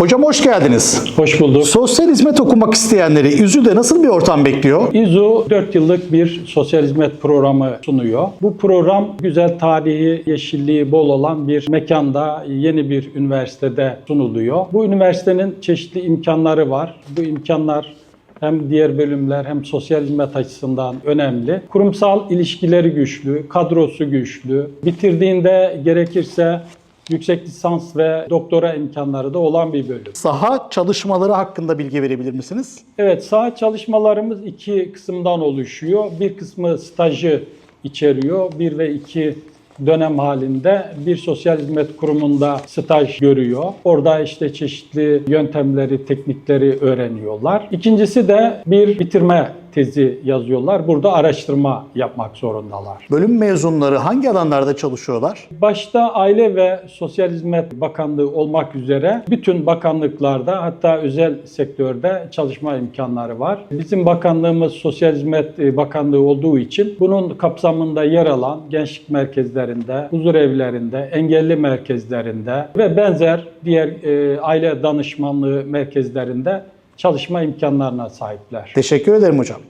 Hocam hoş geldiniz. Hoş bulduk. Sosyal hizmet okumak isteyenleri İZÜ'de nasıl bir ortam bekliyor? İZU 4 yıllık bir sosyal hizmet programı sunuyor. Bu program güzel tarihi, yeşilliği bol olan bir mekanda, yeni bir üniversitede sunuluyor. Bu üniversitenin çeşitli imkanları var. Bu imkanlar hem diğer bölümler hem sosyal hizmet açısından önemli. Kurumsal ilişkileri güçlü, kadrosu güçlü. Bitirdiğinde gerekirse yüksek lisans ve doktora imkanları da olan bir bölüm. Saha çalışmaları hakkında bilgi verebilir misiniz? Evet, saha çalışmalarımız iki kısımdan oluşuyor. Bir kısmı stajı içeriyor. Bir ve iki dönem halinde bir sosyal hizmet kurumunda staj görüyor. Orada işte çeşitli yöntemleri, teknikleri öğreniyorlar. İkincisi de bir bitirme tezi yazıyorlar. Burada araştırma yapmak zorundalar. Bölüm mezunları hangi alanlarda çalışıyorlar? Başta Aile ve Sosyal Hizmet Bakanlığı olmak üzere bütün bakanlıklarda hatta özel sektörde çalışma imkanları var. Bizim bakanlığımız Sosyal Hizmet Bakanlığı olduğu için bunun kapsamında yer alan gençlik merkezlerinde, huzur evlerinde, engelli merkezlerinde ve benzer diğer e, aile danışmanlığı merkezlerinde çalışma imkanlarına sahipler. Teşekkür ederim hocam.